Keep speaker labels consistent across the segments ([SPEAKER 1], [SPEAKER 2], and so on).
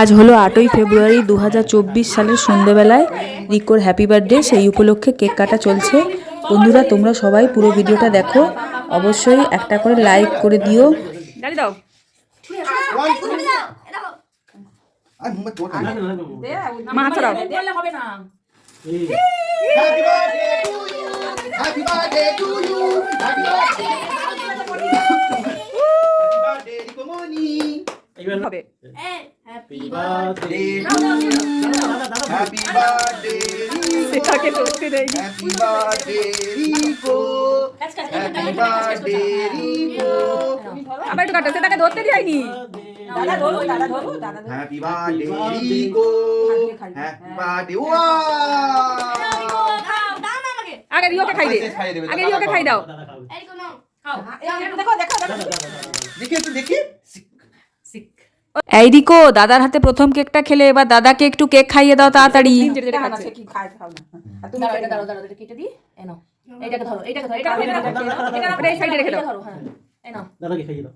[SPEAKER 1] আজ হলো আটই ফেব্রুয়ারি দু হাজার চব্বিশ সালের সন্ধ্যেবেলায় রিকোর হ্যাপি বার্থডে সেই উপলক্ষে কেক কাটা চলছে। বন্ধুরা তোমরা সবাই পুরো ভিডিওটা দেখো। অবশ্যই একটা করে লাইক করে দিও।
[SPEAKER 2] দাও
[SPEAKER 3] happy birthday to you happy birthday happy birthday রিকোমনি
[SPEAKER 2] হবে সেটাকে করতে দেয়
[SPEAKER 3] happy birthday Rico happy birthday Rico
[SPEAKER 2] আবার একটু কাটো সেটাকে ধরতে দিইনি
[SPEAKER 3] happy birthday Rico happy birthday
[SPEAKER 2] আগে রিওকে খাই দে আগে রিওকে খাই দাও
[SPEAKER 3] দেখি একটু দেখি
[SPEAKER 1] এই রিকো দাদার হাতে প্রথম কেকটা খেলে এবার দাদাকে একটু কেক খাইয়ে দাও তাড়াতাড়ি
[SPEAKER 2] যেটা যেটা খাচ্ছে ওটা এই সাইডে রেখে দাও
[SPEAKER 4] দাদাকে খাইয়ে দাও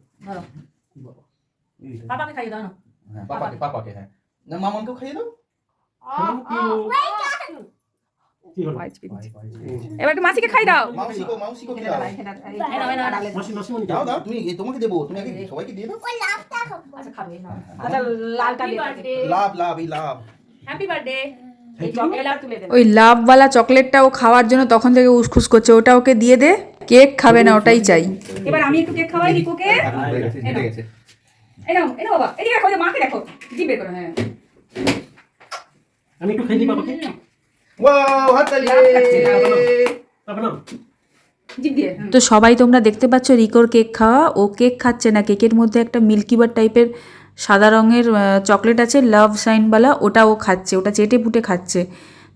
[SPEAKER 3] হ্যাঁ পাপাকে পাপাকে হ্যাঁ না মামনকেও খাইয়ে দাও
[SPEAKER 2] এবার একটু মাসিকে খাই দাও।
[SPEAKER 3] মাউসিকো মাউসিকো খেলাও
[SPEAKER 4] মাসি মাসি
[SPEAKER 3] দাও দাও তুমি তোমাকে দেবো তুমি আগে সবাইকে দিয়ে দাও।
[SPEAKER 2] আচ্ছা লালটা দিয়ে
[SPEAKER 3] লাভ লাভ এই লাভ।
[SPEAKER 1] ওই লাভওয়ালা চকলেটটা ও খাওয়ার জন্য তখন থেকে উসখুস করছে। ওটা ওকে দিয়ে দে কেক খাবে না ওটাই চাই।
[SPEAKER 2] এবার আমি একটু কেক খাওয়াই রিকোকে।
[SPEAKER 3] হয়ে
[SPEAKER 2] নাও বাবা এদিকে দেখো মাকে দেখো করো হ্যাঁ।
[SPEAKER 4] আমি একটু খাই দিই বাবাকে?
[SPEAKER 3] ওয়াও হাততালি
[SPEAKER 2] জিভ দিয়ে। হুম।
[SPEAKER 1] তো সবাই তোমরা দেখতে পাচ্ছ রিকোর কেক খাওয়া। ও কেক খাচ্ছে না। কেকের মধ্যে একটা মিল্কি বার টাইপের সাদা রঙের চকলেট আছে লাভ সাইনওয়ালা ওটা ও খাচ্ছে ওটা চেটে পুটে খাচ্ছে।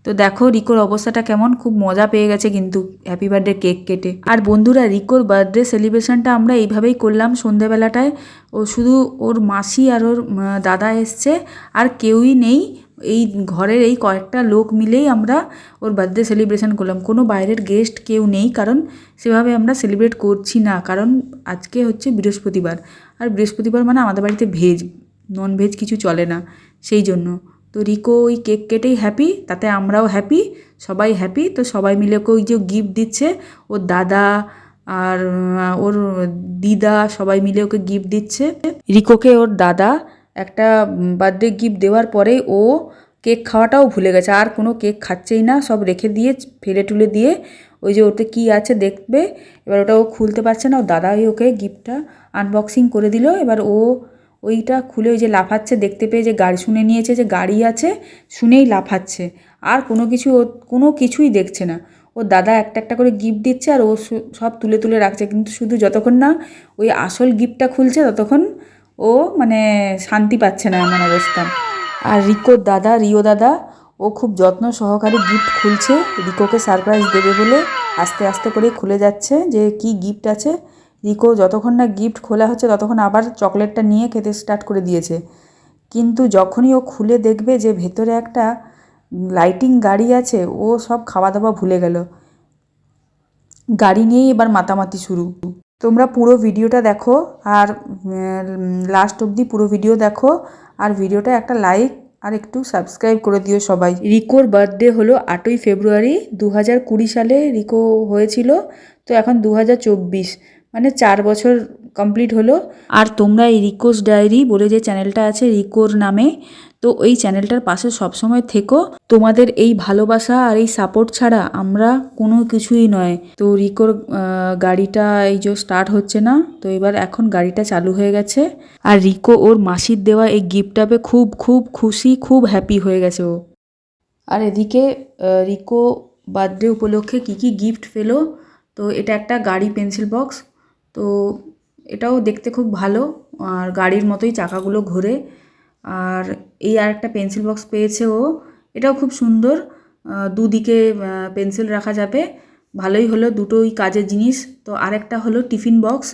[SPEAKER 1] তো দেখো রিকোর অবস্থাটা কেমন খুব মজা পেয়ে গেছে কিন্তু হ্যাপি বার্থডে কেক কেটে। আর বন্ধুরা রিকোর বার্থডে সেলিব্রেশনটা আমরা এইভাবেই করলাম সন্ধেবেলাটায়। ও শুধু ওর মাসি আর ওর দাদা এসছে আর কেউই নেই। এই ঘরের এই কয়েকটা লোক মিলেই আমরা ওর বার্থডে সেলিব্রেশন করলাম। কোনো বাইরের গেস্ট কেউ নেই, কারণ সেভাবে আমরা সেলিব্রেট করছি না। কারণ আজকে হচ্ছে বৃহস্পতিবার। আর বৃহস্পতিবার মানে আমাদের বাড়িতে ভেজ নন ভেজ কিছু চলে না, সেই জন্য। তো রিকো ওই কেক কেটেই হ্যাপি তাতে আমরাও হ্যাপি সবাই হ্যাপি তো সবাই মিলে ওকে ওই যে গিফট দিচ্ছে, ওর দাদা আর ওর দিদা সবাই মিলে ওকে গিফট দিচ্ছে। রিকোকে ওর দাদা একটা বার্থডে গিফট দেওয়ার পরেই ও কেক খাওয়াটাও ভুলে গেছে। আর কোনো কেক খাচ্ছেই না, সব রেখে দিয়ে, ফেলে টুলে দিয়ে ওই যে ওতে কী আছে দেখবে। এবার ওটা ও খুলতে পারছে না ও দাদাই ওকে গিফটটা আনবক্সিং করে দিল। এবার ও ওইটা খুলে ওই যে লাফাচ্ছে, দেখতে পেয়ে যে গাড়ি শুনে নিয়েছে যে গাড়ি আছে, শুনেই লাফাচ্ছে। আর কোনো কিছু ও, কোনো কিছুই দেখছে না। ও দাদা একটা একটা করে গিফট দিচ্ছে আর ও সব তুলে তুলে রাখছে। কিন্তু শুধু যতক্ষণ না ওই আসল গিফটটা খুলছে, ততক্ষণ ও মানে শান্তি পাচ্ছে না এমন অবস্থা। আর রিকোর দাদা, রিও দাদা, ও খুব যত্ন সহকারে গিফট খুলছে। রিকোকে সারপ্রাইজ দেবে বলে আস্তে আস্তে করে খুলে যাচ্ছে যে কি গিফট আছে। রিকো যতক্ষণ না গিফট খোলা হচ্ছে ততক্ষণ আবার চকলেটটা নিয়ে খেতে স্টার্ট করে দিয়েছে। কিন্তু যখনই ও খুলে দেখবে যে ভেতরে একটা লাইটিং গাড়ি আছে, ও সব খাওয়া দাওয়া ভুলে গেল। গাড়ি নিয়েই এবার মাতামাতি শুরু। তোমরা পুরো ভিডিওটা দেখো আর লাস্ট অবধি পুরো ভিডিও দেখো আর ভিডিওটা একটা লাইক আর একটু সাবস্ক্রাইব করে দিও সবাই। রিকোর বার্থডে হলো আটই ফেব্রুয়ারি দু হাজার কুড়ি সালে রিকো হয়েছিল, তো এখন দু হাজার চব্বিশ। মানে চার বছর কমপ্লিট হলো। আর তোমরা এই রিকোস ডায়েরি বলে যে চ্যানেলটা আছে রিকোর নামে, তো ওই চ্যানেলটার পাশে সবসময় থেকো। তোমাদের এই ভালোবাসা আর এই সাপোর্ট ছাড়া আমরা কোনো কিছুই নয়। তো রিকোর গাড়িটা এই যে স্টার্ট হচ্ছে না, তো এবার এখন গাড়িটা চালু হয়ে গেছে। আর রিকো ওর মাসির দেওয়া এই গিফটটা পেয়ে খুব খুব খুশি, খুব হ্যাপি হয়ে গেছে ও। আর এদিকে রিকো বার্থডে উপলক্ষে কী কী গিফট পেল, তো এটা একটা গাড়ি পেন্সিল বক্স তো এটাও দেখতে খুব ভালো। আর গাড়ির মতোই চাকাগুলো ঘোরে। আর এই আর একটা পেন্সিল বক্স পেয়েছে ও। এটাও খুব সুন্দর। দুদিকে পেন্সিল রাখা যাবে। ভালোই হলো দুটোই কাজের জিনিস। তো আরেকটা হলো টিফিন বক্স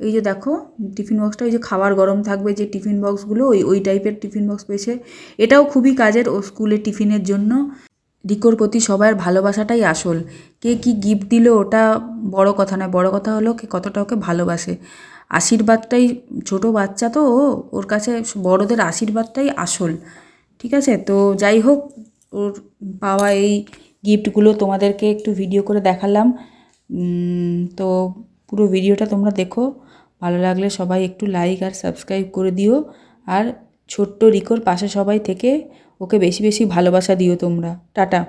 [SPEAKER 1] এই যে দেখো, টিফিন বক্সটা ওই যে খাবার গরম থাকবে যে টিফিন বক্সগুলো ওই ওই টাইপের টিফিন বক্স পেয়েছে। এটাও খুবই কাজের ও স্কুলে টিফিনের জন্য। রিকোর প্রতি সবার ভালোবাসাটাই আসল। কে কি গিফট দিল ওটা বড় কথা নয়, বড় কথা হলো কে কতটা ওকে ভালোবাসে। আশীর্বাদটাই ছোট বাচ্চা তো ওর কাছে বড়দের আশীর্বাদটাই আসল। ঠিক আছে? তো যাই হোক, ওর পাওয়া এই গিফটগুলো তোমাদেরকে একটু ভিডিও করে দেখালাম। তো পুরো ভিডিওটা তোমরা দেখো। ভালো লাগলে সবাই একটু লাইক আর সাবস্ক্রাইব করে দিও। আর ছোট্ট রিকোর পাশে সবাই থেকে ওকে বেশি বেশি ভালোবাসা দিও তোমরা। টাটা।